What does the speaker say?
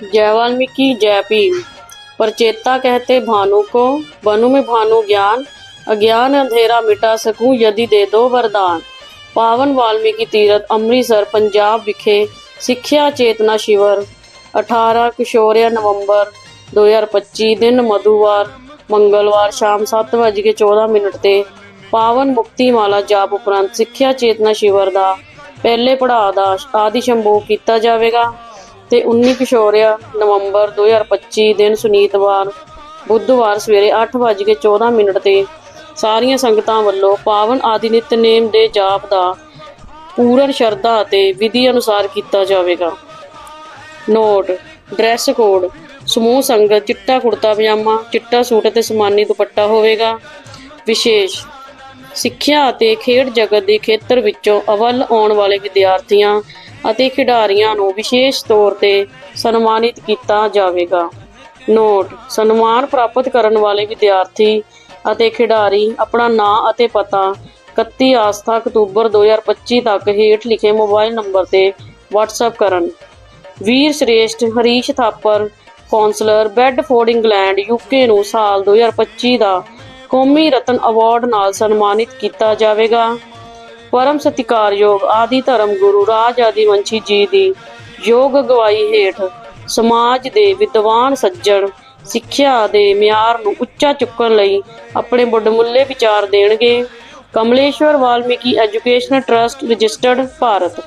जय वाल्मीकि जय भीम परचेता कहते भानु को बनु में भानु ज्ञान अज्ञान अंधेरा मिटा सकूं यदि दे दो वरदान ਪਾਵਨ ਵਾਲਮੀਕੀ ਤੀਰਥ ਅੰਮ੍ਰਿਤਸਰ ਪੰਜਾਬ ਵਿਖੇ ਸਿੱਖਿਆ ਚੇਤਨਾ ਸ਼ਿਵਰ 18 ਕਿਸ਼ੋਰਿਆ ਨਵੰਬਰ 2025 ਦਿਨ ਮਧੂਵਾਰ ਮੰਗਲਵਾਰ ਸ਼ਾਮ 7:14 ਮਿੰਟ ਤੇ ਪਾਵਨ ਮੁਕਤੀ ਮਾਲਾ ਜਾਪ ਉਪਰੰਤ ਸਿੱਖਿਆ ਚੇਤਨਾ ਸ਼ਿਵਰ ਦਾ ਪਹਿਲੇ ਪੜਾਅ ਦਾ ਆਦਿ ਸ਼ੰਭੂ ਕੀਤਾ ਜਾਵੇਗਾ ਤੇ 19 ਕਿਸ਼ੋਰਿਆ ਨਵੰਬਰ 2025 ਦਿਨ ਸੁਨੀਤਵਾਰ ਬੁੱਧਵਾਰ ਸਵੇਰੇ 8:14 ਮਿੰਟ ਤੇ ਸਾਰੀਆਂ ਸੰਗਤਾਂ ਵੱਲੋਂ ਪਾਵਨ ਆਦਿ ਨਿਤਨੇਮ ਦੇ ਜਾਪ ਦਾ ਪੂਰਨ ਸ਼ਰਧਾ ਅਤੇ ਵਿਧੀ ਅਨੁਸਾਰ ਕੀਤਾ ਜਾਵੇਗਾ। ਨੋਟ, ਡਰੈਸ ਕੋਡ, ਸਮੂਹ ਸੰਗਤ, ਚਿੱਟਾ ਕੁੜਤਾ ਪਜਾਮਾ, ਚਿੱਟਾ ਸੂਟ ਅਤੇ ਸਮਾਨੀ ਦੁਪੱਟਾ ਹੋਵੇਗਾ। ਵਿਸ਼ੇਸ਼, ਸਿੱਖਿਆ ਅਤੇ ਖੇਡ ਜਗਤ ਦੇ ਖੇਤਰ ਵਿੱਚੋਂ ਅਵਲ ਆਉਣ ਵਾਲੇ ਵਿਦਿਆਰਥੀਆਂ ਅਤੇ ਖਿਡਾਰੀਆਂ ਨੂੰ ਵਿਸ਼ੇਸ਼ ਤੌਰ ਤੇ ਸਨਮਾਨਿਤ ਕੀਤਾ ਜਾਵੇਗਾ। ਨੋਟ, ਸਨਮਾਨ ਪ੍ਰਾਪਤ ਕਰਨ ਵਾਲੇ ਵਿਦਿਆਰਥੀ ਅਤੇ ਖਿਡਾਰੀ ਆਪਣਾ ਨਾਂ ਅਤੇ ਪਤਾ 31 ਆਸਥਾ ਅਕਤੂਬਰ 2025 ਤੱਕ ਹੇਠ ਲਿਖੇ ਮੋਬਾਈਲ ਨੰਬਰ ਤੇ WhatsApp ਕਰਨ। ਵੀਰ ਸ਼੍ਰੇਸ਼ਟ Harish Thapar counsellor Bedford England UK ਨੂੰ ਸਾਲ 2025 ਦਾ ਕੌਮੀ ਰਤਨ ਅਵਾਰਡ ਨਾਲ ਸਨਮਾਨਿਤ ਕੀਤਾ ਜਾਵੇਗਾ। ਪਰਮ ਸਤਿਕਾਰਯੋਗ ਆਦਿ ਧਰਮ ਗੁਰੂ ਰਾਜ ਆਦਿ ਆਦਿਵੰਸ਼ੀ ਜੀ ਦੀ ਯੋਗ ਅਗਵਾਈ ਹੇਠ ਸਮਾਜ ਦੇ ਵਿਦਵਾਨ ਸੱਜਣ ਸਿੱਖਿਆ ਦੇ ਮਿਆਰ ਨੂੰ ਉੱਚਾ ਚੁੱਕਣ ਲਈ ਆਪਣੇ ਵੱਡਮੁੱਲੇ ਵਿਚਾਰ ਦੇਣਗੇ। Kamleshwar Valmiki educational trust registered, Bharat.